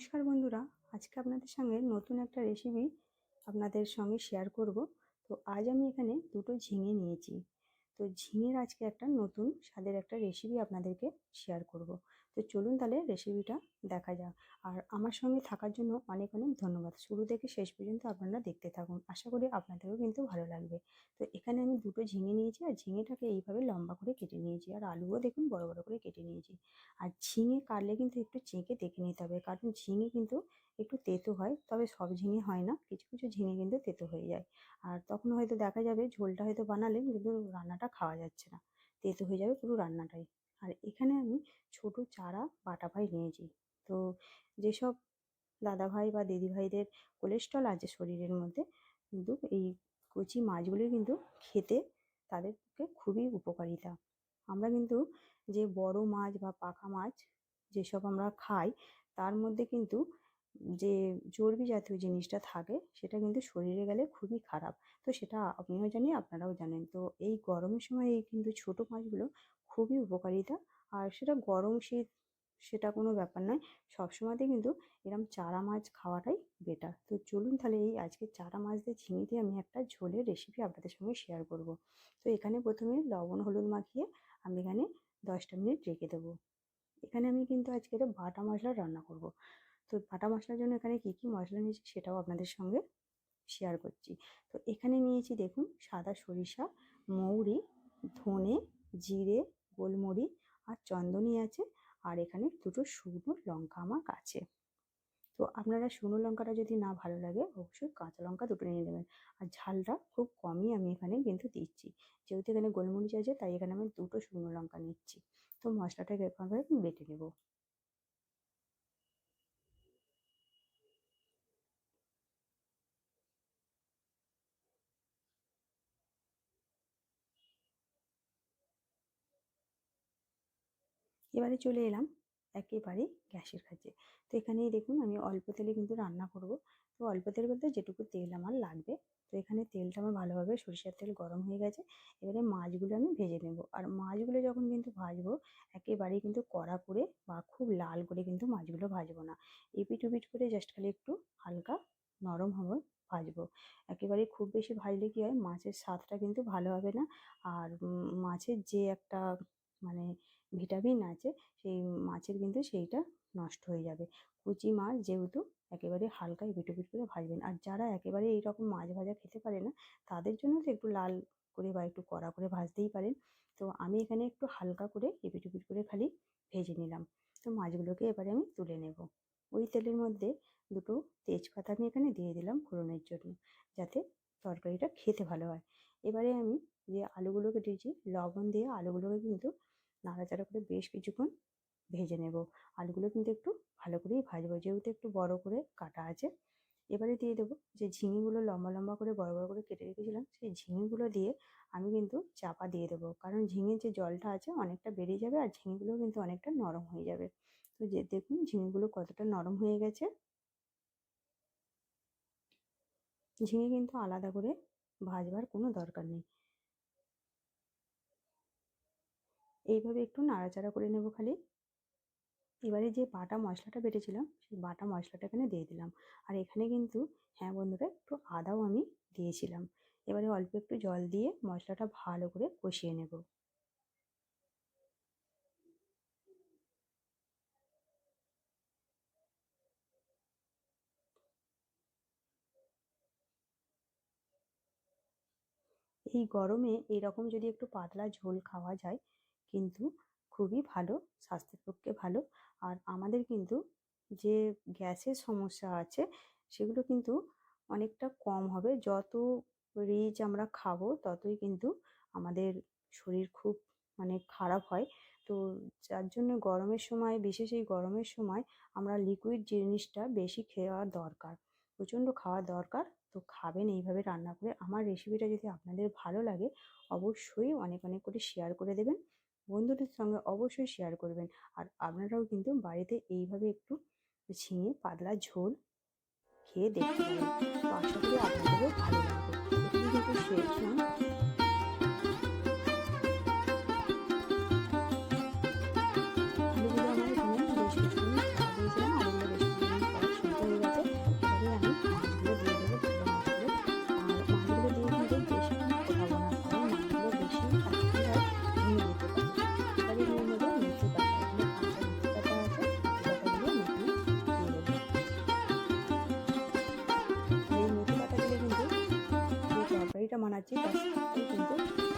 নমস্কার বন্ধুরা, আজকে আপনাদের সঙ্গে নতুন একটা রেসিপি আপনাদের সঙ্গে শেয়ার করব। তো আজ আমি এখানে দুটো ঝিঙে নিয়েছি। তো ঝিঙের আজকে একটা নতুন স্বাদের একটা রেসিপি আপনাদেরকে শেয়ার করব। তো চলুন তাহলে রেসিপিটা দেখা যাক। আর আমার সঙ্গে থাকার জন্য অনেক অনেক ধন্যবাদ। শুরু থেকে শেষ পর্যন্ত আপনারা দেখতে থাকুন। আশা করি আপনাদেরও কিন্তু ভালো লাগবে। তো এখানে আমি দুটো ঝিঙে নিয়েছি আর ঝিঙেটাকে এইভাবে লম্বা করে কেটে নিয়েছি। আর আলুও দেখুন বড় বড় করে কেটে নিয়েছি। আর ঝিঙে কাটলে কিন্তু একটু চেঁকে দেখে নিতে হবে। কারণ ঝিঙে কিন্তু একটু তেতো হয়, তবে সব ঝিঙে হয় না। কিছু কিছু ঝিঙে কিন্তু তেতো হয়ে যায়। আর তখন হয়তো দেখা যাবে ঝোলটা হয়তো বানালেন কিন্তু রান্নাটা খাওয়া যাচ্ছে না। তেতো হয়ে যাবে পুরো রান্নাটাই। আর এখানে আমি ছোট চারা বাটা ভাই নিয়েছি। তো যেসব দাদা ভাই বা দিদি ভাইদের কোলেস্ট্রল আছে শরীরের মধ্যে কিন্তু এই কচি মাছগুলি কিন্তু খেতে তাদের খুবই উপকারিতা। আমরা কিন্তু যে বড় মাছ বা পাকা মাছ যেসব আমরা খাই তার মধ্যে কিন্তু যে চর্বি জাতীয় জিনিসটা থাকে সেটা কিন্তু শরীরে গেলে খুবই খারাপ। তো সেটা আপনিও জানি আপনারাও জানেন। তো এই গরমের সময় এই কিন্তু ছোট মাছগুলো খুবই উপকারিতা। আর সেটা গরম শীত সেটা কোনো ব্যাপার নয়। সবসময়তে কিন্তু এরম চারা মাছ খাওয়াটাই বেটার তো চলুন তাহলে এই আজকে চারা মাছ দিয়ে ঝিঙে দিয়ে আমি একটা ঝোলের রেসিপি আপনাদের সঙ্গে শেয়ার করব। তো এখানে প্রথমে লবণ, হলুদ মাখিয়ে আমি এখানে দশটা মিনিট রেখে দেবো। এখানে আমি কিন্তু আজকে একটা বাটা মশলা রান্না করব। তো বাটা মশলার জন্য এখানে কী কী মশলা নিয়েছি সেটাও আপনাদের সঙ্গে শেয়ার করছি। তো এখানে নিয়েছি দেখুন সাদা সরিষা, মৌরি, ধনে, জিরে গোলমরিচ আর চন্দনী আছে আর এখানে দুটো শুকনো লঙ্কা আমার কাছে। তো আপনারা শুকনো লঙ্কাটা যদি না ভালো লাগে, অবশ্যই কাঁচা লঙ্কা দুটো নিয়ে নেবেন। আর ঝালটা খুব কমই আমি এখানে কিন্তু দিচ্ছি। যেহেতু এখানে গোলমরিচ আছে, তাই এখানে আমি দুটো শুকনো লঙ্কা নিচ্ছি। তো মশলাটাকে এভাবে বেটে নেব। এবারে চলে এলাম একেবারে গ্যাসের কাছে তো এখানেই দেখুন আমি অল্প তেলে কিন্তু রান্না করব। তো অল্প তেল বলতে যেটুকু তেল আমার লাগবে, তো এখানে তেলটা আমার ভালোভাবে সরিষার তেল গরম হয়ে গেছে। এবারে মাছগুলো আমি ভেজে নেব। আর মাছগুলো যখন কিন্তু ভাজবো, একেবারেই কিন্তু কড়া করে বা খুব লাল করে কিন্তু মাছগুলো ভাজবো না। এপিট উপিট করে জাস্ট খালি একটু হালকা নরম হবে, ভাজবো। একেবারে খুব বেশি ভাজলে কী হয়, মাছের স্বাদটা কিন্তু ভালো হবে না। আর মাছের যে একটা মানে ভিটামিন আছে, সেই মাছের কিন্তু সেইটা নষ্ট হয়ে যাবে। কুচি মাছ যেহেতু একেবারে হালকা এপিট করে ভাজবেন। আর যারা একেবারে এইরকম মাছ ভাজা খেতে পারে না, তাদের জন্য তো একটু লাল করে বা একটু কড়া করে ভাজতেই পারেন। তো আমি এখানে একটু হালকা করে এপিট করে খালি ভেজে নিলাম। তো মাছগুলোকে এবারে আমি তুলে নেব। ওই তেলের মধ্যে দুটো তেজপাতা আমি এখানে দিয়ে দিলাম ফোড়নের জন্য, যাতে তরকারিটা খেতে ভালো হয়। এবারে আমি যে আলুগুলো কেটেছি লবণ দিয়ে আলুগুলোকে কিন্তু নাড়াচাড়া করে বেশ কিছুক্ষণ ভেজে নেব। আলুগুলো কিন্তু একটু ভালো করেই ভাজবো, যেহেতু একটু বড় করে কাটা আছে। এবারে দিয়ে দেবো যে ঝিঙেগুলো লম্বা লম্বা করে বড় বড় করে কেটে রেখেছিলাম, সেই ঝিঙেগুলো দিয়ে আমি কিন্তু চাপা দিয়ে দেবো। কারণ ঝিঙের যে জলটা আছে অনেকটা বেড়ে যাবে আর ঝিঙেগুলো কিন্তু অনেকটা নরম হয়ে যাবে। তো যে দেখুন ঝিঙেগুলো কতটা নরম হয়ে গেছে। ঝিঙে কিন্তু আলাদা করে ভাজবার কোনো দরকার নেই। এইভাবে একটু নাড়াচাড়া করে নেব খালি। এবারে যে বাটা মশলাটা বেটেছিলাম, সেই বাটা মশলাটা এখানে দিয়ে দিলাম। আর এখানে কিন্তু হ্যাঁ বন্ধুরা, একটু আদাও আমি দিয়েছিলাম। এবারে অল্প একটু জল দিয়ে মশলাটা ভালো করে কষিয়ে নেব। এই গরমে এরকম যদি একটু পাতলা ঝোল খাওয়া যায়, কিন্তু খুবই ভালো, স্বাস্থ্যের পক্ষে ভালো। আর আমাদের কিন্তু যে গ্যাসের সমস্যা আছে, সেগুলো কিন্তু অনেকটা কম হবে। যত রিচ আমরা খাব, ততই কিন্তু আমাদের শরীর খুব মানে খারাপ হয়। তো যার জন্য গরমের সময়, বিশেষ এই গরমের সময় আমরা লিকুইড জিনিসটা বেশি খাওয়া দরকার, প্রচণ্ড খাওয়া দরকার। তো খাবেন এইভাবে রান্না করে। আমার রেসিপিটা যদি আপনাদের ভালো লাগে, অবশ্যই অনেক অনেক করে শেয়ার করে দেবেন। বন্ধুদের সঙ্গে অবশ্যই শেয়ার করবেন। আর আপনারাও কিন্তু বাড়িতে এইভাবে একটু ঝিঙে পাতলা ঝোল খেয়ে দেখতে পারেন। আশা করি আপনাদেরও ভালো লাগবে। 아직 맛있게 드는데